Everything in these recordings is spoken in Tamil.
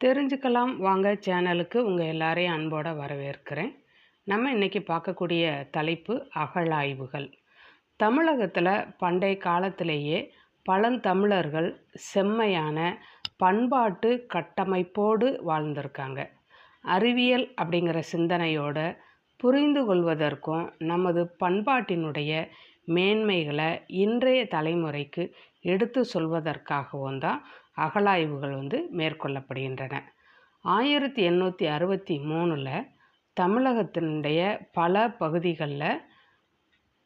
தெரிஞ்சுக்கலாம். வாங்க சேனலுக்கு உங்கள் எல்லாரையும் அன்போடு வரவேற்கிறேன். நம்ம இன்றைக்கி பார்க்கக்கூடிய தலைப்பு அகழாய்வுகள். தமிழகத்தில் பண்டைய காலத்திலேயே பழந்தமிழர்கள் செம்மையான பண்பாட்டு கட்டமைப்போடு வாழ்ந்திருக்காங்க. அறிவியல் அப்படிங்கிற சிந்தனையோடு புரிந்து கொள்வதற்கும் நமது பண்பாட்டினுடைய மேன்மைகளை இன்றைய தலைமுறைக்கு எடுத்து சொல்வதற்காகவும் தான் அகழாய்வுகள் வந்து மேற்கொள்ளப்படுகின்றன. ஆயிரத்தி எண்ணூற்றி அறுபத்தி மூணில் தமிழகத்தினுடைய பல பகுதிகளில்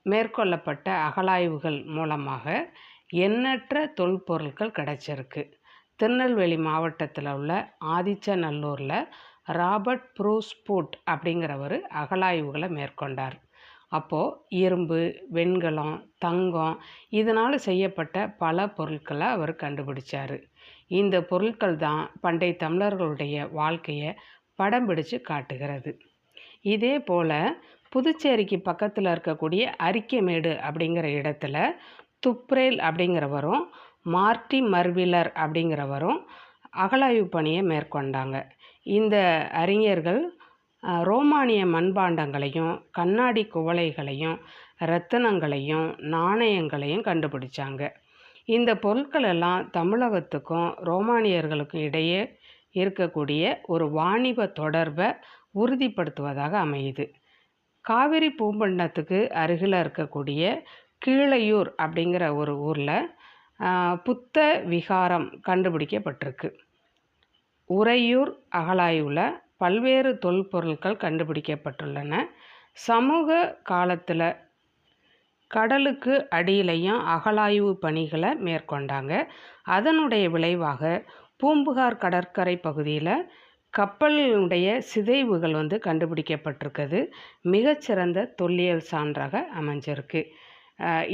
மேற்கொள்ளப்பட்ட அகழாய்வுகள் மூலமாக எண்ணற்ற தொல்பொருட்கள் கிடைச்சிருக்கு. திருநெல்வேலி மாவட்டத்தில் உள்ள ஆதிச்சநல்லூரில் ராபர்ட் ப்ரூஸ்பூட் அப்படிங்கிறவர் அகழாய்வுகளை மேற்கொண்டார். அப்போது இரும்பு வெண்கலம் தங்கம் இதனால் செய்யப்பட்ட பல பொருட்களை அவர் கண்டுபிடிச்சார். இந்த பொருட்கள் தான் பண்டைய தமிழர்களுடைய வாழ்க்கையை படம் பிடிச்சு காட்டுகிறது. இதே போல் புதுச்சேரிக்கு பக்கத்தில் இருக்கக்கூடிய அரிக்கமேடு அப்படிங்கிற இடத்துல துப்ரேல் அப்படிங்கிறவரும் மார்டி மர்விலர் அப்படிங்கிறவரும் அகழாய்வு பணியை மேற்கொண்டாங்க. இந்த அறிஞர்கள் ரோமானிய மண்பாண்டங்களையும் கண்ணாடி குவளைகளையும் ரத்தினங்களையும் நாணயங்களையும் கண்டுபிடிச்சாங்க. இந்த பொருட்கள் எல்லாம் தமிழகத்துக்கும் ரோமானியர்களுக்கும் இடையே இருக்கக்கூடிய ஒரு வாணிப தொடர்பை உறுதிப்படுத்துவதாக அமையுது. காவிரி பூம்பண்டத்துக்கு அருகில் இருக்கக்கூடிய கீழையூர் அப்படிங்கிற ஒரு ஊரில் புத்த விகாரம் கண்டுபிடிக்கப்பட்டிருக்கு. உறையூர் அகலாய்வில் பல்வேறு தொல்பொருட்கள் கண்டுபிடிக்கப்பட்டுள்ளன. சமூக காலத்தில் கடலுக்கு அடியிலையும் அகழாய்வு பணிகளை மேற்கொண்டாங்க. அதனுடைய விளைவாக பூம்புகார் கடற்கரை பகுதியில் கப்பலினுடைய சிதைவுகள் வந்து கண்டுபிடிக்கப்பட்டிருக்குது. மிகச்சிறந்த தொல்லியல் சான்றாக அமைஞ்சிருக்கு.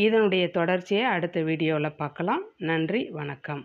இதனுடைய தொடர்ச்சியை அடுத்த வீடியோவில் பார்க்கலாம். நன்றி வணக்கம்.